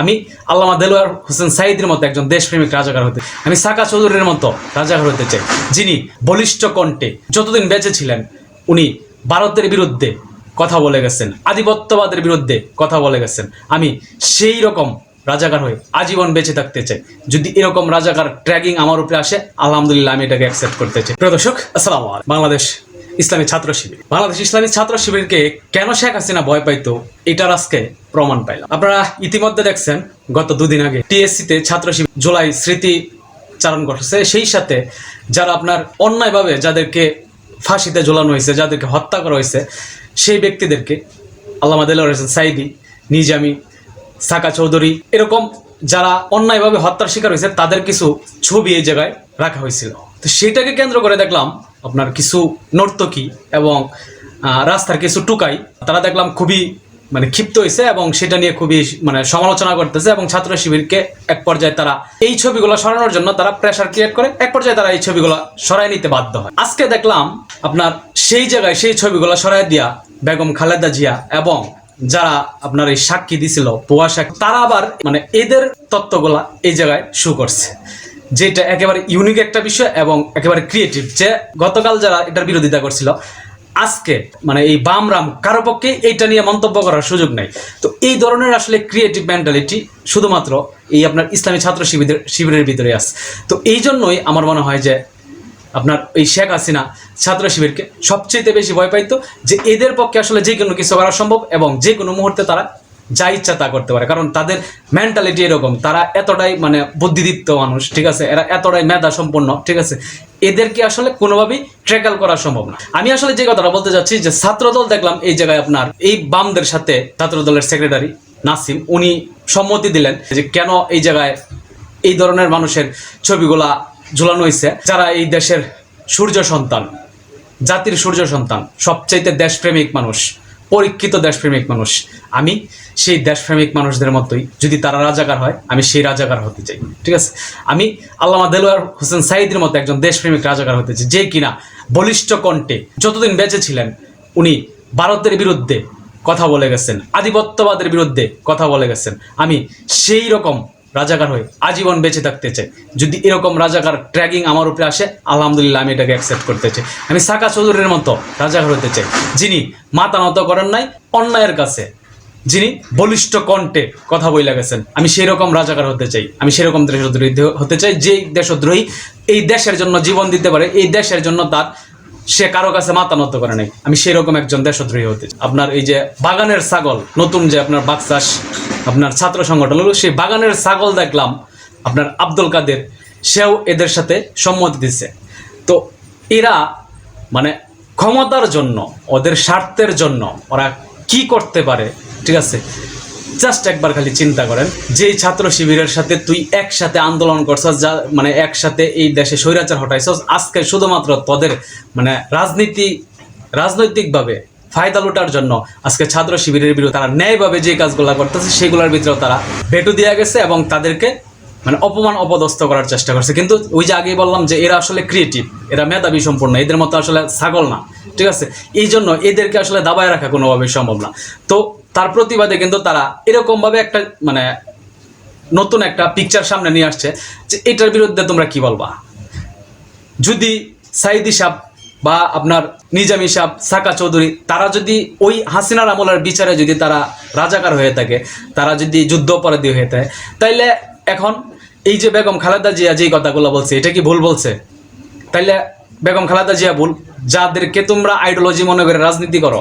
আমি আল্লামা দেলোয়ার হোসেন সাইদের মতো একজন দেশপ্রেমিক রাজাকার হতে আমি সাকা চৌধুরীর মতো রাজাকার হতে চাই, যিনি বলিষ্ঠ কণ্ঠে যতদিন বেঁচে ছিলেন, উনি ভারতের বিরুদ্ধে কথা বলে গেছেন, আধিপত্যবাদের বিরুদ্ধে কথা বলে গেছেন। আমি সেই রকম রাজাকার হয়ে আজীবন বেঁচে থাকতে চাই। যদি এরকম রাজাকার ট্র্যাগিং আমার উপরে আসে, আলহামদুলিল্লাহ আমি এটাকে অ্যাকসেপ্ট করতে চাই। প্রিয় দর্শক, আসসালামু বাংলাদেশ ইসলামী ছাত্র শিবির। বাংলাদেশ ইসলামী ছাত্র শিবিরকে কেন শেখ হাসিনা ভয় পাইতো, এটার আজকে প্রমাণ পাইলাম। আপনারা ইতিমধ্যে দেখছেন, গত দুদিন আগে টিএসসিতে ছাত্র শিবির জুলাই স্মৃতি চারণ ঘটেছে। সেই সাথে যারা আপনার অন্যায়ভাবে যাদেরকে ফাঁসিতে ঝোলানো হয়েছে, যাদেরকে হত্যা করা হয়েছে, সেই ব্যক্তিদেরকে আল্লাহ হোসেন সাইদি, নিজামি সাকা চৌধুরী, এরকম যারা অন্যায়ভাবে হত্যার শিকার হয়েছে, তাদের কিছু ছবি এই জায়গায় রাখা হয়েছিল। তো সেটাকে কেন্দ্র করে দেখলাম আপনার কিছু নর্তকী এবং রাস্তার কিছু টুকাই, তারা দেখলাম খুবই মানে ক্ষিপ্ত হয়েছে এবং সেটা নিয়ে খুবই মানে সমালোচনা করতেছে এবং ছাত্র শিবিরকে এক পর্যায়ে তারা এই ছবিগুলো সরানোর জন্য তারা প্রেশার ক্রিয়েট করে, এক পর্যায়ে তারা এই ছবিগুলো সরাই নিতে বাধ্য হয়। আজকে দেখলাম আপনার সেই জায়গায় সেই ছবিগুলো সরাই দিয়া বেগম খালেদা জিয়া এবং যারা আপনার এই সাক্ষী দিছিল, পোয়া সাক্ষী, তারা আবার মানে এদের তত্ত্বগুলা এই জায়গায় শু করছে। যেটা একেবারে ইউনিক একটা বিষয় এবং একেবারে ক্রিয়েটিভ যে গতকাল যারা এটার বিরোধিতা করছিল, আজকে মানে এই বাম রাম কারও পক্ষে এইটা নিয়ে মন্তব্য করার সুযোগ নাই। তো এই ধরনের আসলে ক্রিয়েটিভ মেন্টালিটি শুধুমাত্র এই আপনার ইসলামী ছাত্র শিবিরের শিবিরের ভিতরে আছে। তো এই জন্যই আমার মনে হয় যে আপনার এই শেখ হাসিনা ছাত্র শিবিরকে সবচেয়ে বেশি ভয় পাইতো যে এদের পক্ষে আসলে যে কোনো কিছু করা সম্ভব এবং যে কোনো মুহূর্তে তারা যা ইচ্ছা তা করতে পারে। কারণ তাদের মেন্টালিটি এরকম, তারা এতটাই মানে বুদ্ধিদীপ্ত মানুষ, ঠিক আছে? এরা এতটাই মেধা সম্পন্ন ঠিক আছে? এদেরকে আসলে কোনোভাবেই ট্র্যাকেল করা সম্ভব না। আমি আসলে যে কথাটা বলতে চাচ্ছি যে ছাত্রদল দেখলাম, এই জায়গায় আপনার এই বামদের সাথে ছাত্রদলের সেক্রেটারি নাসিম, উনি সম্মতি দিলেন যে কেন এই জায়গায় এই ধরনের মানুষের ছবিগুলা ঝুলানো হয়েছে যারা এই দেশের সূর্য সন্তান, জাতির সূর্য সন্তান, সবচাইতে দেশপ্রেমিক মানুষ পরীক্ষিত দেশপ্রেমিক মানুষ। আমি সেই দেশপ্রেমিক মানুষদের মতোই, যদি তারা রাজাকার হয়, আমি সেই রাজাকার হতে চাই। ঠিক আছে? আমি আল্লামা দেলোয়ার হোসেন সাইদের মতো একজন দেশপ্রেমিক রাজাকার হতে চাই, যে কিনা বলিষ্ঠ কণ্ঠে যতদিন বেঁচে ছিলেন, উনি ভারতের বিরুদ্ধে কথা বলে গেছেন, আধিপত্যবাদের বিরুদ্ধে কথা বলে গেছেন। আমি সেই রকম রাজাকার হয়ে আজীবন বেঁচে থাকতে চাই। যদি এরকম রাজাকার ট্র্যাগিং আমার উপরে আসে, আলহামদুলিল্লাহ আমি এটাকে অ্যাকসেপ্ট করতে চাই। আমি সাকা চৌধুরীর মতো রাজাকার হতে চাই। যিনি মাথা নত করেন নাই, অন্যায়ের কাছে। যিনি বলিষ্ঠ কণ্ঠে কথা বইলা গেছেন, আমি সেই রকম রাজাকার হতে চাই। আমি সেরকম দেশদ্রোহী হতে চাই যে দেশদ্রোহী এই দেশের জন্য জীবন দিতে পারে, এই দেশের জন্য তার সে কারও কাছে মাথা নত করে নাই। আমি সেই রকম একজন দেশদ্রোহী হতে আপনার এই যে বাগানের ছাগল, নতুন যে আপনার বাকচাস আপনার ছাত্র সংগঠন হলো সেই বাগানের ছাগল দেখলাম, আপনার আব্দুল কাদের, সেও এদের সাথে সম্মতি দিচ্ছে তো এরা মানে ক্ষমতার জন্য, ওদের স্বার্থের জন্য ওরা কি করতে পারে, ঠিক আছে? জাস্ট একবার খালি চিন্তা করেন, যেই ছাত্র শিবিরের সাথে তুই একসাথে আন্দোলন করছস, যা মানে একসাথে এই দেশে স্বৈরাচার হটাইছস, আজকে শুধুমাত্র তোদের মানে রাজনীতি, রাজনৈতিকভাবে ফায়দা লুটার জন্য আজকে ছাত্র শিবিরের বিরুদ্ধে তারা ন্যায়ভাবে যে কাজগুলো করতেছে, সেগুলোর ভিতরেও তারা ভেটু দেওয়া গেছে এবং তাদেরকে মানে অপমান অপদস্থ করার চেষ্টা করছে। কিন্তু ওই যে আগেই বললাম যে এরা আসলে ক্রিয়েটিভ এরা মেধাবী সম্পূর্ণ, এদের মতো আসলে ছাগল না, ঠিক আছে? এই জন্য এদেরকে আসলে দাবায় রাখা কোনোভাবেই সম্ভব না। তো তার প্রতিবাদে কিন্তু তারা এরকমভাবে একটা মানে নতুন একটা পিকচার সামনে নিয়ে আসছে যে এটার বিরুদ্ধে তোমরা কি বলবা? যদি সাইদি সাহ বা আপনার নিজামি সাহ সাকা চৌধুরী, তারা যদি ওই হাসিনার আমলের বিচারে যদি তারা রাজাকার হয়ে থাকে, তারা যদি যুদ্ধ অপরাধী হয়ে থাকে, তাইলে এখন এই যে বেগম খালেদা জিয়া যেই কথাগুলো বলছে, এটা কি ভুল বলছে? তাইলে বেগম খালেদা জিয়া ভুল। যাদেরকে তোমরা আইডিওলজি মনে করে রাজনীতি করো,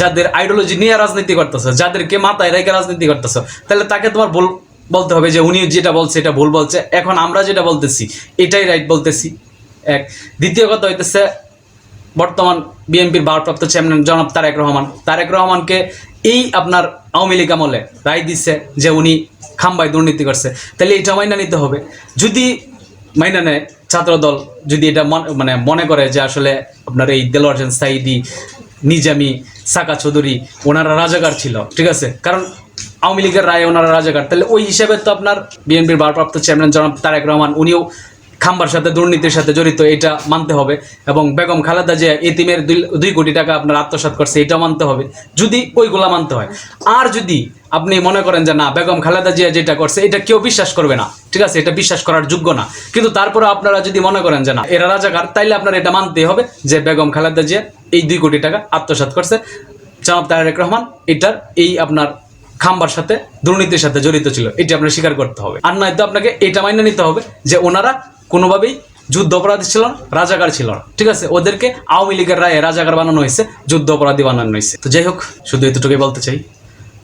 যাদের আইডিওলজি নিয়ে রাজনীতি করতেছো, যাদেরকে মাথায় রেখে রাজনীতি করতেছো, তাহলে তাকে তোমার ভুল বলতে হবে যে উনি যেটা বলছে এটা ভুল বলছে, এখন আমরা যেটা বলতেছি এটাই রাইট বলতেছি। এক। দ্বিতীয় কথা হইতেছে, বর্তমান বিএনপির ভারপ্রাপ্ত চেয়ারম্যান জনাব তারেক রহমান। তারেক রহমানকে এই আপনার আওয়ামী লীগ আমলে রায় দিচ্ছে যে উনি খাম্বায় দুর্নীতি করছে। তাহলে এটা মাইনা নিতে হবে। যদি মাইনা নেয় ছাত্রদল যদি এটা মন- মানে করে যে আসলে আপনার এই দেলোয়ার সাইদি, নিজামি, সাকা চৌধুরী, ওনারা রাজাকার ছিল, ঠিক আছে? কারণ আওয়ামী লীগের রায় ওনারা রাজাকার। তাহলে ওই হিসাবে তো আপনার বিএনপির ভারপ্রাপ্ত চেয়ারম্যান জনাব তারেক রহমান, উনিও খাম্বার সাথে, দুর্নীতির সাথে জড়িত, এটা মানতে হবে। এবং বেগম খালেদা যে এতিমের দুই দুই কোটি টাকা আপনার আত্মসাৎ করছে এটা মানতে হবে। যদি ওইগুলা মানতে হয়। আর যদি আপনি মনে করেন যে না, বেগম খালেদা জিয়া যেটা করছে, এটা কেউ বিশ্বাস করবে না। ঠিক আছে? এটা বিশ্বাস করার যোগ্য না। কিন্তু তারপরে আপনারা যদি মনে করেন যে না, এরা রাজাকার, তাইলে আপনার এটা মানতেই হবে যে বেগম খালেদা জিয়া এই দুই কোটি টাকা আত্মসাৎ করছে। জনাব তারেক রহমান, এটার এই আপনার খাম্বার সাথে, দুর্নীতির সাথে জড়িত ছিল। এটি আপনার স্বীকার করতে হবে। আর নয়তো আপনাকে এটা মাইনে নিতে হবে যে ওনারা কোনোভাবেই যুদ্ধ অপরাধী ছিল না, রাজাকার ছিল না। ঠিক আছে? ওদেরকে আওয়ামী লীগের রায়ে রাজাকার বানানো হয়েছে, যুদ্ধ অপরাধী বানানো হয়েছে। তো যাই হোক, শুধু এতটুকুই বলতে চাই।